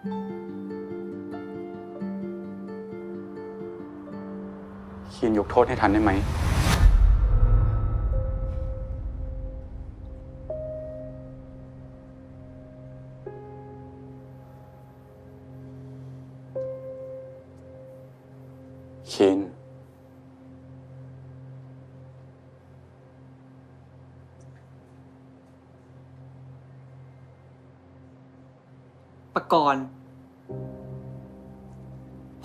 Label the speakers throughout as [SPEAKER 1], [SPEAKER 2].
[SPEAKER 1] คีนยกโทษให้ทันได้ไหมคีน
[SPEAKER 2] ประกรณ์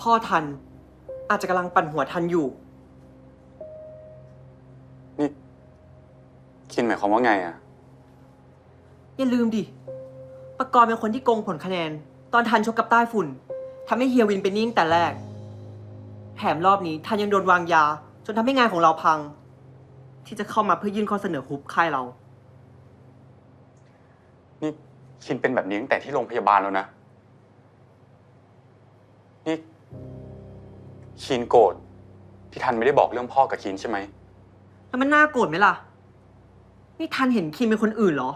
[SPEAKER 2] พ่อทัน อาจจะกำลังปั่นหัวทันอยู่
[SPEAKER 1] นี่คีนหมายความว่าไงอะ
[SPEAKER 2] อย่าลืมดิ ประกรณ์เป็นคนที่โกงผลคะแนน ตอนทันชกกับใต้ฝุ่นทำให้เฮียวินเป็นหนิ่งแต่แรก แถมรอบนี้ทันยังโดนวางยา จนทำให้งานของเราพัง ที่จะเข้ามาเพื่อยื่นข้อเสนอฮุบค่ายเรา
[SPEAKER 1] นี่ คีนเป็นแบบนี้ตั้งแต่ที่โรงพยาบาลแล้วนะ นี่คีนโกรธที่ทันไม่ได้บอกเรื่องพ่อกับคีนใช่ไหม
[SPEAKER 2] แล้วมันน่าโกรธไหมล่ะ นี่ทันเห็นคิมเป็นคนอื่นเหรอ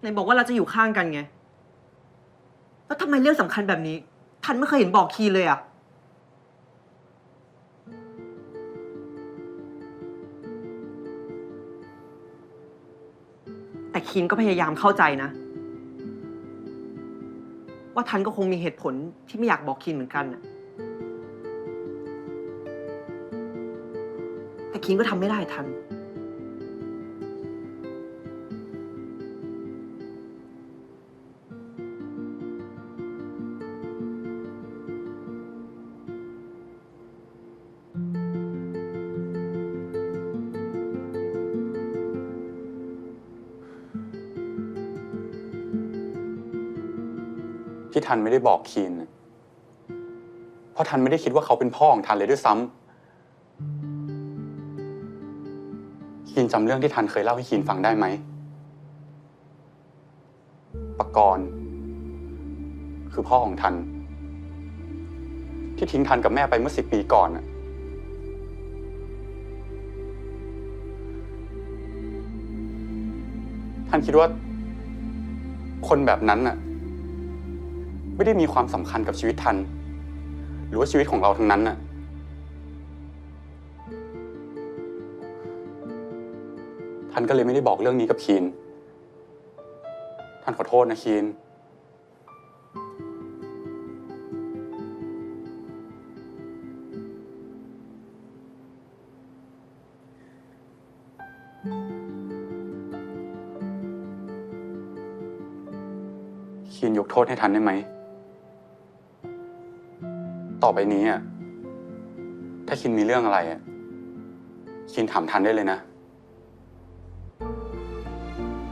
[SPEAKER 2] ไหนบอกว่าเราจะอยู่ข้างกันไง แล้วทำไมเรื่องสำคัญแบบนี้ ทันไม่เคยเห็นบอกคีเลยอะ แต่คินก็พยายามเข้าใจนะ ว่าทันก็คงมีเหตุผลที่ไม่อยากบอกคินเหมือนกันนะแต่คินก็ทำไม่ได้ทัน
[SPEAKER 1] ที่ทันไม่ได้บอกคีน เพราะทันไม่ได้คิดว่าเขาเป็นพ่อของทันเลยด้วยซ้ำคีนจำเรื่องที่ทันเคยเล่าให้คีนฟังได้ไหมปกรณ์คือพ่อของทัน ที่ทิ้งทันกับแม่ไปเมื่อสิบปีก่อนน่ะท่านคิดว่า คนแบบนั้นน่ะ ไม่ได้มีความสำคัญกับชีวิตทัน หรือว่าชีวิตของเราทั้งนั้นน่ะท่านก็เลยไม่ได้บอกเรื่องนี้กับคีน ท่านขอโทษนะคีน คีนยกโทษให้ทันได้ไหม ต่อไปนี้อะถ้าคินมีเรื่องอะไรอะคินถามทันได้เลยนะ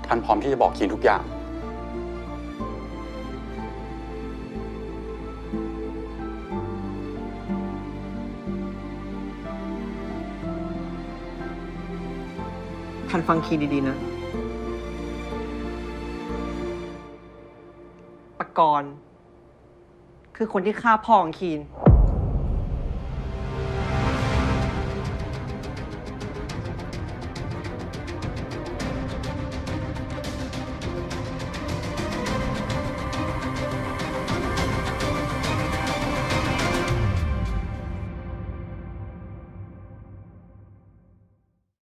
[SPEAKER 1] ทันพร้อมที่จะบอกคินทุกอย่าง
[SPEAKER 2] ทันฟังคีดีๆนะ ปรกรณ์ คือคนที่ฆ่าพ่อของคีน